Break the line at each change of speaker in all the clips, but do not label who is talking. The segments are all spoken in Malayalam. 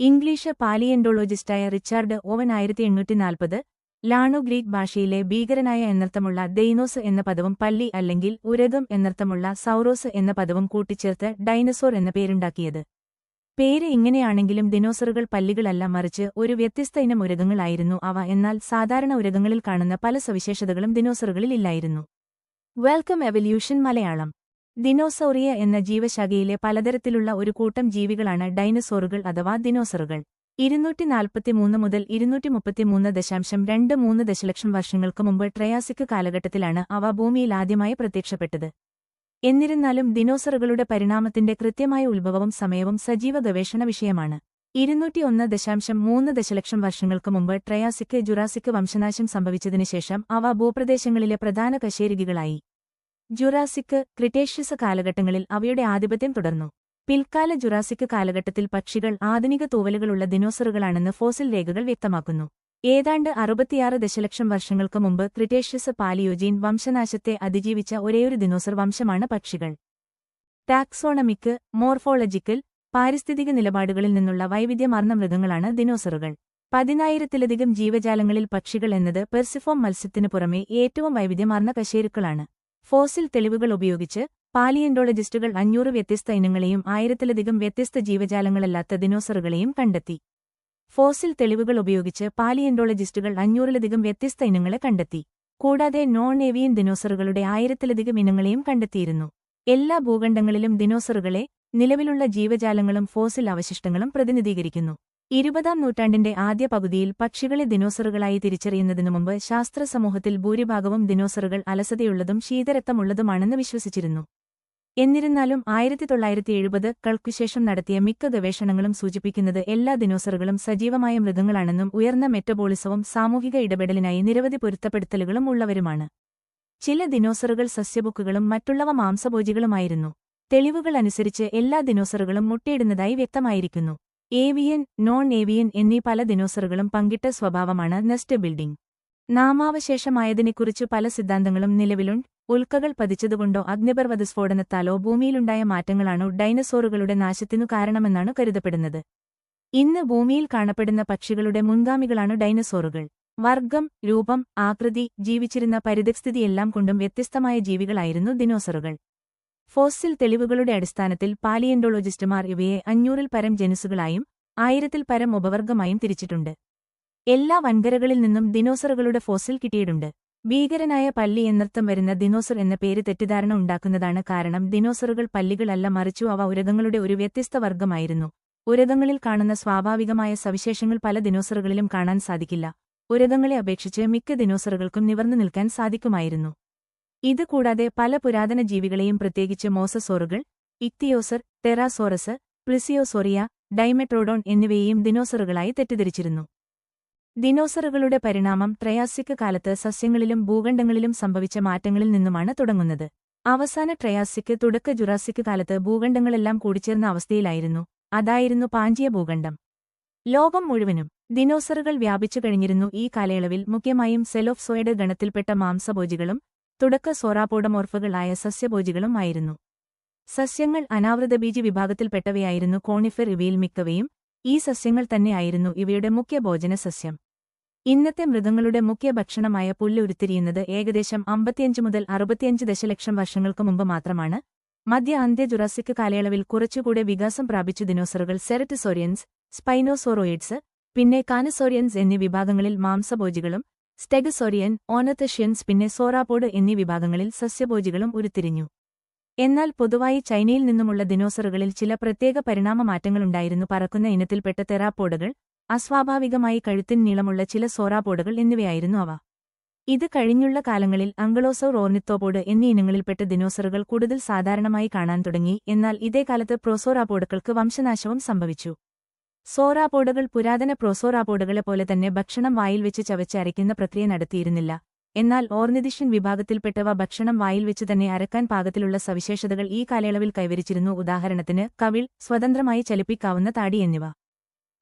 ഇംഗ്ലീഷ് പാലിയൻഡോളജിസ്റ്റായ റിച്ചാർഡ് ഓവൻ ആയിരത്തി എണ്ണൂറ്റി നാൽപ്പത് ലാണു ഗ്രീക്ക് ഭാഷയിലെ ഭീകരനായ എന്നർത്ഥമുള്ള ദൈനോസ് എന്ന പദവും പല്ലി അല്ലെങ്കിൽ ഉരഗം എന്നർത്ഥമുള്ള സൌറോസ് എന്ന പദവും കൂട്ടിച്ചേർത്ത് ഡൈനസോർ എന്ന പേരുണ്ടാക്കിയത്. പേര് ഇങ്ങനെയാണെങ്കിലും ദിനോസറുകൾ പല്ലികളല്ല മറിച്ച് ഒരു വ്യത്യസ്ത ഇനം ഉരകങ്ങളായിരുന്നു അവ എന്നാൽ സാധാരണ ഉരഗങ്ങളിൽ കാണുന്ന പല സവിശേഷതകളും ദിനോസറുകളിൽ ഇല്ലായിരുന്നു. Welcome evolution Malayalam. ദിനോസൗറിയ എന്ന ജീവശാഖയിലെ പലതരത്തിലുള്ള ഒരു കൂട്ടം ജീവികളാണ് ഡൈനസോറുകൾ അഥവാ ദിനോസറുകൾ. ഇരുന്നൂറ്റി നാൽപ്പത്തിമൂന്ന് മുതൽ ഇരുന്നൂറ്റി മുപ്പത്തിമൂന്ന് ദശാംശം രണ്ട് മൂന്ന് ദശലക്ഷം വർഷങ്ങൾക്ക് മുമ്പ് ട്രയാസിക് കാലഘട്ടത്തിലാണ് അവ ഭൂമിയിൽ ആദ്യമായി പ്രത്യക്ഷപ്പെട്ടത്. എന്നിരുന്നാലും ദിനോസറുകളുടെ പരിണാമത്തിന്റെ കൃത്യമായ ഉത്ഭവവും സമയവും സജീവ ഗവേഷണ വിഷയമാണ്. ഇരുന്നൂറ്റിയൊന്ന് ദശാംശം മൂന്ന് ദശലക്ഷം വർഷങ്ങൾക്ക് മുമ്പ് ട്രയാസിക് ജുറാസിക് വംശനാശം സംഭവിച്ചതിനുശേഷം അവ ഭൂപ്രദേശങ്ങളിലെ പ്രധാന കശേരുകികളായി. ജുറാസിക് ക്രിട്ടേഷ്യസ് കാലഘട്ടങ്ങളിൽ അവയുടെ ആധിപത്യം തുടർന്നു. പിൽക്കാല ജുറാസിക് കാലഘട്ടത്തിൽ പക്ഷികൾ ആധുനിക തൂവലുകളുള്ള ദിനോസറുകളാണെന്ന് ഫോസിൽ രേഖകൾ വ്യക്തമാക്കുന്നു. ഏതാണ്ട് അറുപത്തിയാറ് ദശലക്ഷം വർഷങ്ങൾക്ക് മുമ്പ് ക്രിട്ടേഷ്യസ് പാലിയോജീൻ വംശനാശത്തെ അതിജീവിച്ച ഒരേയൊരു ദിനോസർ വംശമാണ് പക്ഷികൾ. ടാക്സോണമിക്ക് മോർഫോളജിക്കൽ പാരിസ്ഥിതിക നിലപാടുകളിൽ നിന്നുള്ള വൈവിധ്യമാർന്ന മൃഗങ്ങളാണ് ദിനോസറുകൾ. പതിനായിരത്തിലധികം ജീവജാലങ്ങളിൽ പക്ഷികൾ എന്നത് പെർസിഫോം മത്സ്യത്തിനു പുറമെ ഏറ്റവും വൈവിധ്യമാർന്ന കശേരുക്കളാണ്. ഫോസിൽ തെളിവുകൾ ഉപയോഗിച്ച് പാലിയൻഡോളജിസ്റ്റുകൾ അഞ്ഞൂറ് വ്യത്യസ്ത ഇനങ്ങളെയും ആയിരത്തിലധികം വ്യത്യസ്ത ജീവജാലങ്ങളല്ലാത്ത ദിനോസറുകളെയും കണ്ടെത്തി. ഫോസിൽ തെളിവുകൾ ഉപയോഗിച്ച് പാലിയൻഡോളജിസ്റ്റുകൾ അഞ്ഞൂറിലധികം വ്യത്യസ്ത ഇനങ്ങളെ കണ്ടെത്തി. കൂടാതെ നോൺ ഏവിയൻ ദിനോസറുകളുടെ ആയിരത്തിലധികം ഇനങ്ങളെയും കണ്ടെത്തിയിരുന്നു. എല്ലാ ഭൂഖണ്ഡങ്ങളിലും ദിനോസറുകളെ നിലവിലുള്ള ജീവജാലങ്ങളും ഫോസിൽ അവശിഷ്ടങ്ങളും പ്രതിനിധീകരിക്കുന്നു. ഇരുപതാം നൂറ്റാണ്ടിന്റെ ആദ്യ പകുതിയിൽ പക്ഷികളെ ദിനോസറുകളായി തിരിച്ചറിയുന്നതിനു മുമ്പ് ശാസ്ത്ര സമൂഹത്തിൽ ഭൂരിഭാഗവും ദിനോസറുകൾ അലസതയുള്ളതും ശീതരത്തമുള്ളതുമാണെന്ന് വിശ്വസിച്ചിരുന്നു. എന്നിരുന്നാലും ആയിരത്തി തൊള്ളായിരത്തി എഴുപത് കൾക്കുശേഷം നടത്തിയ മിക്ക ഗവേഷണങ്ങളും സൂചിപ്പിക്കുന്നത് എല്ലാ ദിനോസറുകളും സജീവമായ മൃഗങ്ങളാണെന്നും ഉയർന്ന മെറ്റബോളിസവും സാമൂഹിക ഇടപെടലിനായി നിരവധി പൊരുത്തപ്പെടുത്തലുകളും ഉള്ളവരുമാണ്. ചില ദിനോസറുകൾ സസ്യബുക്കുകളും മറ്റുള്ളവ മാംസഭോജികളുമായിരുന്നു. തെളിവുകൾ അനുസരിച്ച് എല്ലാ ദിനോസറുകളും മുട്ടയിടുന്നതായി വ്യക്തമായിരിക്കുന്നു. ഏവിയൻ നോൺ ഏവിയൻ എന്നീ പല ദിനോസറുകളും പങ്കിട്ട സ്വഭാവമാണ് നെസ്റ്റ് ബിൽഡിംഗ്. നാമാവശേഷമായതിനെക്കുറിച്ച് പല സിദ്ധാന്തങ്ങളും നിലവിലുണ്ട്. ഉൽക്കകൾ പതിച്ചതുകൊണ്ടോ അഗ്നിപർവതസ്ഫോടനത്താലോ ഭൂമിയിലുണ്ടായ മാറ്റങ്ങളാണോ ഡൈനസോറുകളുടെ നാശത്തിനു കാരണമെന്നാണ് കരുതപ്പെടുന്നത്. ഇന്ന് ഭൂമിയിൽ കാണപ്പെടുന്ന പക്ഷികളുടെ മുൻഗാമികളാണ് ഡൈനസോറുകൾ. വർഗം രൂപം ആകൃതി ജീവിച്ചിരുന്ന പരിതസ്ഥിതിയെല്ലാം കൊണ്ടും വ്യത്യസ്തമായ ജീവികളായിരുന്നു ദിനോസറുകൾ. ഫോസിൽ തെളിവുകളുടെ അടിസ്ഥാനത്തിൽ പാലിയന്റോളജിസ്റ്റുമാർ ഇവയെ അഞ്ഞൂറിൽ പരം ജനുസുകളായും ആയിരത്തിൽ പരം ഉപവർഗമായും തിരിച്ചിട്ടുണ്ട്. എല്ലാ വൻകരകളിൽ നിന്നും ദിനോസറുകളുടെ ഫോസിൽ കിട്ടിയിട്ടുണ്ട്. ഭീകരനായ പല്ലി എന്നർത്ഥം വരുന്ന ദിനോസർ എന്ന പേര് തെറ്റിദ്ധാരണ ഉണ്ടാക്കുന്നതാണ് കാരണം ദിനോസറുകൾ പല്ലികളല്ല മറിച്ചു അവ ഉരകങ്ങളുടെ ഒരു വ്യത്യസ്ത വർഗമായിരുന്നു ഉരകങ്ങളിൽ കാണുന്ന സ്വാഭാവികമായ സവിശേഷങ്ങൾ പല ദിനോസറുകളിലും കാണാൻ സാധിക്കില്ല. ഉരകങ്ങളെ അപേക്ഷിച്ച് മിക്ക ദിനോസറുകൾക്കും നിവർന്നു നിൽക്കാൻ സാധിക്കുമായിരുന്നു. ഇത് കൂടാതെ പല പുരാതന ജീവികളെയും പ്രത്യേകിച്ച് മോസസോറുകൾ ഇക്തിയോസർ ടെറാസോറസ് പ്ലിസിയോസോറിയ ഡൈമെട്രോഡോൺ എന്നിവയെയും ദിനോസറുകളായി തെറ്റിദ്ധരിച്ചിരുന്നു. ദിനോസറുകളുടെ പരിണാമം ട്രയാസിക് കാലത്ത് സസ്യങ്ങളിലും ഭൂഖണ്ഡങ്ങളിലും സംഭവിച്ച മാറ്റങ്ങളിൽ നിന്നുമാണ് തുടങ്ങുന്നത്. അവസാന ട്രയാസിക് തുടക്ക ജുറാസിക് കാലത്ത് ഭൂഖണ്ഡങ്ങളെല്ലാം കൂടിച്ചേർന്ന അവസ്ഥയിലായിരുന്നു. അതായിരുന്നു പാഞ്ചിയ ഭൂഖണ്ഡം. ലോകം മുഴുവനും ദിനോസറുകൾ വ്യാപിച്ചു കഴിഞ്ഞിരുന്നു ഈ കാലയളവിൽ. മുഖ്യമായും സെലോഫ്സോയുടെ ഗണത്തിൽപ്പെട്ട മാംസഭോജികളും തുടക്ക സോറാപോഡമോർഫുകളായ സസ്യഭോജികളും ആയിരുന്നു സസ്യങ്ങൾ അനാവൃതബീജി വിഭാഗത്തിൽപ്പെട്ടവയായിരുന്നു കോണിഫർ ഇവയിൽ മിക്കവയും. ഈ സസ്യങ്ങൾ തന്നെയായിരുന്നു ഇവയുടെ മുഖ്യ ഭോജന സസ്യം ഇന്നത്തെ മൃഗങ്ങളുടെ മുഖ്യ ഭക്ഷണമായ പുല്ല് ഉരുത്തിരിയുന്നത് ഏകദേശം അമ്പത്തിയഞ്ച് മുതൽ അറുപത്തിയഞ്ച് ദശലക്ഷം വർഷങ്ങൾക്ക് മുമ്പ് മാത്രമാണ്. മധ്യ അന്ത്യ ജുറാസിക് കാലയളവിൽ കുറച്ചുകൂടെ വികാസം പ്രാപിച്ച ദിനോസറുകൾ സെററ്റിസോറിയൻസ് സ്പൈനോസോറോയിഡ്സ് പിന്നെ കാനസോറിയൻസ് എന്നീ വിഭാഗങ്ങളിൽ മാംസഭോജികളും സ്റ്റെഗസോറിയൻ ഓനത്തഷ്യൻസ് പിന്നെ സോറാപോഡ് എന്നീ വിഭാഗങ്ങളിൽ സസ്യഭോജികളും ഉരുത്തിരിഞ്ഞു. എന്നാൽ പൊതുവായി ചൈനയിൽ നിന്നുമുള്ള ദിനോസറുകളിൽ ചില പ്രത്യേക പരിണാമ മാറ്റങ്ങളുണ്ടായിരുന്നു പറക്കുന്ന ഇനത്തിൽപ്പെട്ട തെറാപ്പോഡുകൾ അസ്വാഭാവികമായി കഴുത്തിൻ നീളമുള്ള ചില സോറാപോഡുകൾ എന്നിവയായിരുന്നു അവ. ഇത് കഴിഞ്ഞുള്ള കാലങ്ങളിൽ അങ്കളോസോർ ഓർണിത്തോപോഡ് എന്നീ ഇനങ്ങളിൽപ്പെട്ട ദിനോസറുകൾ കൂടുതൽ സാധാരണമായി കാണാൻ തുടങ്ങി. എന്നാൽ ഇതേ കാലത്ത് പ്രോസോറാപോഡുകൾക്ക് വംശനാശവും സംഭവിച്ചു. സോറാപോഡുകൾ പുരാതന പ്രോസോറാപോഡുകളെ പോലെ തന്നെ ഭക്ഷണം വായിൽ വെച്ച് ചവച്ച് അരയ്ക്കുന്ന പ്രക്രിയ നടത്തിയിരുന്നില്ല. എന്നാൽ ഓർനിദിഷൻ വിഭാഗത്തിൽപ്പെട്ടവ ഭക്ഷണം വായിൽ വെച്ച് തന്നെ അരക്കാൻ പാകത്തിലുള്ള സവിശേഷതകൾ ഈ കാലയളവിൽ കൈവരിച്ചിരുന്നു. ഉദാഹരണത്തിന് കവിൾ സ്വതന്ത്രമായി ചലിപ്പിക്കാവുന്ന താടി എന്നിവ.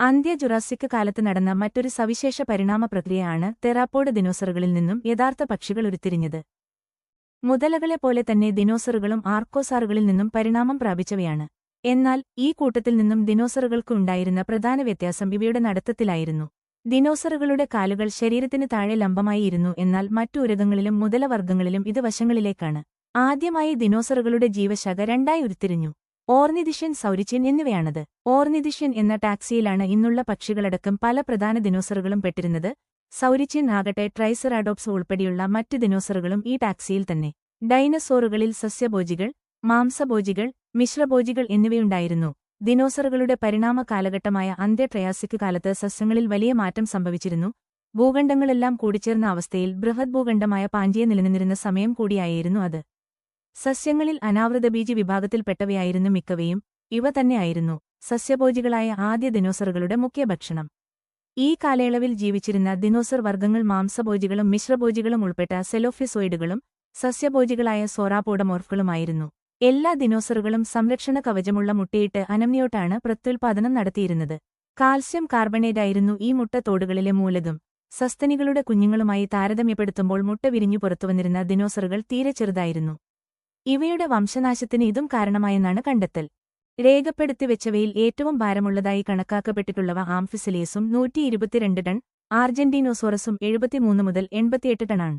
അന്ത്യ ജുറാസിക് കാലത്ത് നടന്ന മറ്റൊരു സവിശേഷ പരിണാമ പ്രക്രിയയാണ് തെറാപ്പോഡ് ദിനോസറുകളിൽ നിന്നും യഥാർത്ഥ പക്ഷികൾ ഉരുത്തിരിഞ്ഞത്. മുതലകളെപ്പോലെ തന്നെ ദിനോസറുകളും ആർക്കോസാറുകളിൽ നിന്നും പരിണാമം പ്രാപിച്ചവയാണ്. എന്നാൽ ഈ കൂട്ടത്തിൽ നിന്നും ദിനോസറുകൾക്ക് ഉണ്ടായിരുന്ന പ്രധാന വ്യത്യാസം ഇവയുടെ നടത്തത്തിലായിരുന്നു. ദിനോസറുകളുടെ കാലുകൾ ശരീരത്തിന് താഴെ ലംബമായി ഇരുന്നു എന്നാൽ മറ്റു ഉരകങ്ങളിലും മുതലവർഗങ്ങളിലും ഇത് വശങ്ങളിലേക്കാണ്. ആദ്യമായി ദിനോസറുകളുടെ ജീവശാഖ രണ്ടായി ഉരുത്തിരിഞ്ഞു. ഓർനിദിഷ്യൻ സൗരിച്ചിൻ എന്നിവയാണത്. ഓർനിദിഷ്യൻ എന്ന ടാക്സിയിലാണ് ഇന്നുള്ള പക്ഷികളടക്കം പല പ്രധാന ദിനോസറുകളും പെട്ടിരുന്നത്. സൗരിച്ചിൻ ആകട്ടെ ട്രൈസറാഡോപ്സ് ഉൾപ്പെടെയുള്ള മറ്റ് ദിനോസറുകളും ഈ ടാക്സിയിൽ തന്നെ. ഡൈനസോറുകളിൽ സസ്യഭോജികൾ മാംസഭോജികൾ മിശ്രഭോജികൾ എന്നിവയുണ്ടായിരുന്നു. ദിനോസറുകളുടെ പരിണാമ കാലഘട്ടമായ അന്ത്യ ട്രയാസിക് കാലത്ത് സസ്യങ്ങളിൽ വലിയ മാറ്റം സംഭവിച്ചിരുന്നു. ഭൂഖണ്ഡങ്ങളെല്ലാം കൂടിച്ചേർന്ന അവസ്ഥയിൽ ബൃഹത് ഭൂഖണ്ഡമായ പാഞ്ചിയെ നിലനിന്നിരുന്ന സമയം കൂടിയായിരുന്നു അത്. സസ്യങ്ങളിൽ അനാവൃതബീജി വിഭാഗത്തിൽപ്പെട്ടവയായിരുന്നു മിക്കവയും. ഇവ തന്നെയായിരുന്നു സസ്യഭോജികളായ ആദ്യ ദിനോസറുകളുടെ മുഖ്യ ഭക്ഷണം. ഈ കാലയളവിൽ ജീവിച്ചിരുന്ന ദിനോസർ വർഗങ്ങൾ മാംസഭോജികളും മിശ്രഭോജികളും ഉൾപ്പെട്ട സെലോഫിസോയിഡുകളും സസ്യഭോജികളായ സോറാപോഡമോർഫുകളുമായിരുന്നു. എല്ലാ ദിനോസറുകളും സംരക്ഷണ കവചമുള്ള മുട്ടയിട്ട് അനമ്നിയോട്ടാണ് പ്രത്യുൽപാദനം നടത്തിയിരുന്നത്. കാൽസ്യം കാർബണേറ്റായിരുന്നു ഈ മുട്ട തോടുകളിലെ മൂലകം സസ്തനികളുടെ കുഞ്ഞുങ്ങളുമായി താരതമ്യപ്പെടുത്തുമ്പോൾ മുട്ട വിരിഞ്ഞു പുറത്തുവന്നിരുന്ന ദിനോസറുകൾ തീരെ ചെറുതായിരുന്നു. ഇവയുടെ വംശനാശത്തിന് ഇതും കാരണമായെന്നാണ് കണ്ടെത്തൽ. രേഖപ്പെടുത്തി വെച്ചവയിൽ ഏറ്റവും ഭാരമുള്ളതായി കണക്കാക്കപ്പെട്ടിട്ടുള്ളവ ആംഫിസിലിയസും നൂറ്റി ഇരുപത്തിരണ്ട് ടൺ ആർജന്റീനോസോറസും എഴുപത്തിമൂന്ന് മുതൽ എൺപത്തിയെട്ട് ടണാണ്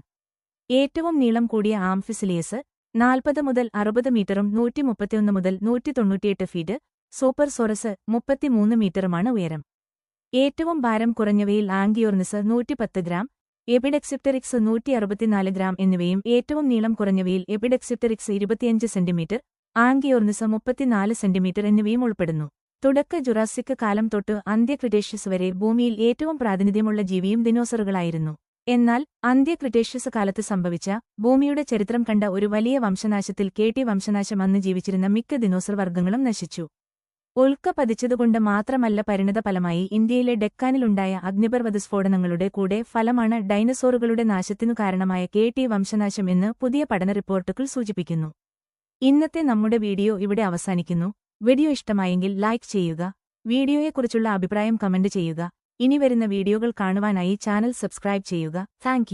ഏറ്റവും നീളം കൂടിയ ആംഫിസിലിയസ് നാൽപ്പത് മുതൽ അറുപത് മീറ്ററും നൂറ്റി മുപ്പത്തിയൊന്ന് മുതൽ നൂറ്റി തൊണ്ണൂറ്റിയെട്ട് ഫീറ്റ് സൂപ്പർ സോറസ് മുപ്പത്തിമൂന്ന് മീറ്ററുമാണ് ഉയരം. ഏറ്റവും ഭാരം കുറഞ്ഞവയിൽ ആംഗിയോർണിസ് നൂറ്റിപ്പത്ത് ഗ്രാം എബിഡെക്സിപ്റ്ററിക്സ് നൂറ്റി അറുപത്തിനാല് ഗ്രാം എന്നിവയും ഏറ്റവും നീളം കുറഞ്ഞവയിൽ എബിഡെക്സിപ്റ്ററിക്സ് ഇരുപത്തിയഞ്ച് സെന്റിമീറ്റർ ആംഗിയോർണിസ് മുപ്പത്തിനാല് സെന്റിമീറ്റർ എന്നിവയും ഉൾപ്പെടുന്നു. തുടക്ക ജുറാസിക് കാലം തൊട്ട് അന്ത്യ ക്രിട്ടേഷ്യസ് വരെ ഭൂമിയിൽ ഏറ്റവും പ്രാതിനിധ്യമുള്ള ജീവിയും ദിനോസറുകളായിരുന്നു. എന്നാൽ അന്ത്യ ക്രിട്ടേഷ്യസ് കാലത്ത് സംഭവിച്ച ഭൂമിയുടെ ചരിത്രം കണ്ട ഒരു വലിയ വംശനാശത്തിൽ കേട്ടി വംശനാശം അന്ന് ജീവിച്ചിരുന്ന മിക്ക ദിനോസർ വർഗങ്ങളും നശിച്ചു. ഉൽക്ക പതിച്ചതുകൊണ്ട് മാത്രമല്ല പരിണത ഫലമായി ഇന്ത്യയിലെ ഡെക്കാനിലുണ്ടായ അഗ്നിപർവത സ്ഫോടനങ്ങളുടെ കൂടെ ഫലമാണ് ഡൈനസോറുകളുടെ നാശത്തിനു കാരണമായ കെ ടി വംശനാശം എന്ന് പുതിയ പഠന റിപ്പോർട്ടുകൾ സൂചിപ്പിക്കുന്നു. ഇന്നത്തെ നമ്മുടെ വീഡിയോ ഇവിടെ അവസാനിക്കുന്നു. വീഡിയോ ഇഷ്ടമായെങ്കിൽ ലൈക്ക് ചെയ്യുക വീഡിയോയെക്കുറിച്ചുള്ള അഭിപ്രായം കമന്റ് ചെയ്യുക ഇനി വരുന്ന വീഡിയോകൾ കാണുവാനായി ചാനൽ സബ്സ്ക്രൈബ് ചെയ്യുക. താങ്ക്